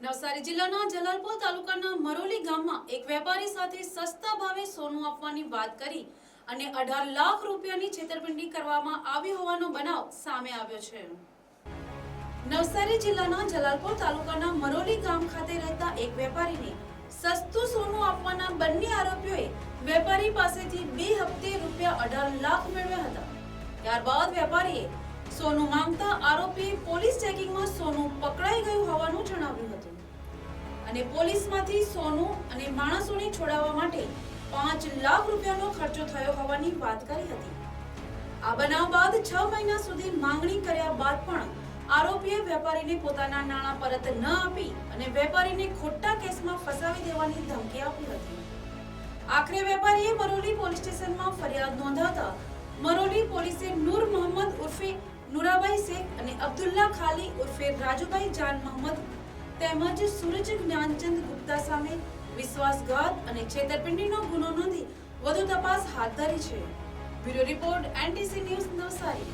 નવસારી જિલ્લાના જલાલપોર તાલુકાના મરોલી ગામમાં એક વેપારી સાથે સસ્તા ભાવે સોનું આપવાની વાત કરી અને અઢાર લાખ રૂપિયાની છેતરપિંડી કરવામાં આવી હોવાનો બનાવ સામે આવ્યો છે. નવસારી જિલ્લાના જલાલપોર તાલુકાના મરોલી ગામ ખાતે રહેતા એક વેપારીને સસ્તું સોનું આપવાના બંને આરોપીઓએ વેપારી પાસેથી બે હપ્તે રૂપિયા અઢાર લાખ મેળવ્યા હતા. ત્યારબાદ વેપારીએ સોનું માંગતા આરોપી પોલીસ ચેકિંગમાં સોનું પકડાઈ અને પોલીસમાંથી સોનું અને માણસોને છોડાવવા માટે પાંચ લાખ રૂપિયાનો ખર્ચો થયો હોવાની વાત કરી હતી. આ બનાવ બાદ છ મહિના સુધી માંગણી કર્યા બાદ પણ આરોપીએ વેપારીને પોતાના નાણાં પરત ન આપી અને વેપારીને ખોટા કેસમાં ફસાવી દેવાની ધમકી આપી હતી. આખરે વેપારીએ મરોલી પોલીસ સ્ટેશનમાં ફરિયાદ નોંધાવતા મરોલી પોલીસે નૂર મોહમ્મદ ઉર્ફે નુરાબાઈ શેખ અને અબ્દુલ્લા ખાલી ઉર્ફે રાજુભાઈ જાન મોહમ્મદ તેમજ સૂરજ જ્ઞાનચંદ ગુપ્તા સામે વિશ્વાસઘાત અને છેતરપિંડીનો ગુનો નોંધી વધુ તપાસ હાથ ધરી છે. Bureau report NTC news Navsari.